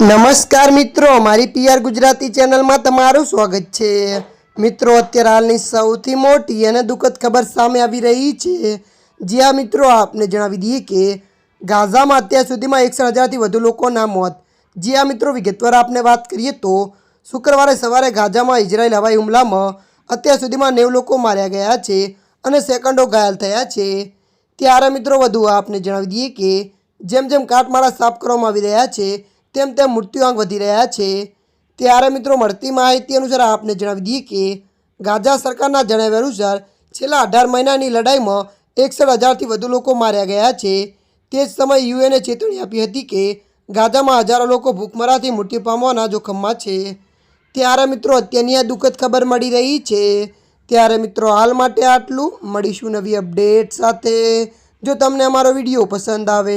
નમસ્કાર મિત્રો, મારી પીઆર ગુજરાતી ચેનલમાં તમારું સ્વાગત છે. મિત્રો, અત્યારે હાલની સૌથી મોટી અને દુઃખદ ખબર સામે આવી રહી છે. જ્યાં મિત્રો, આપને જણાવી દઈએ કે ગાઝામાં અત્યાર સુધીમાં એકસઠ હજારથી વધુ લોકોના મોત. જ્યાં મિત્રો, વિગતવાર આપને વાત કરીએ તો શુક્રવારે સવારે ગાઝામાં ઇઝરાયેલ હવાઈ હુમલામાં અત્યાર સુધીમાં નેવ લોકો માર્યા ગયા છે અને સેકન્ડો ઘાયલ થયા છે. ત્યારે, મિત્રો, વધુ આપને જણાવી દઈએ કે જેમ જેમ કાટમાળા સાફ કરવામાં આવી રહ્યા છે તેમ તેમ મૃત્યુઆંક વધી રહ્યા છે. ત્યારે મિત્રો મળતી માહિતી અનુસાર આપને જણાવી દઈએ કે ગાઝા સરકારના જણાવ્યા અનુસાર છેલ્લા અઢાર મહિનાની લડાઈમાં એકસઠ હજારથી વધુ લોકો માર્યા ગયા છે. તે જ સમયે યુએને ચેતવણી આપી હતી કે ગાઝામાં હજારો લોકો ભૂખમરાથી મૃત્યુ પામવાના જોખમમાં છે. ત્યારે મિત્રો અત્યારની આ દુઃખદ ખબર મળી રહી છે. ત્યારે મિત્રો હાલ માટે આટલું. મળીશું નવી અપડેટ સાથે. જો તમને અમારો વીડિયો પસંદ આવે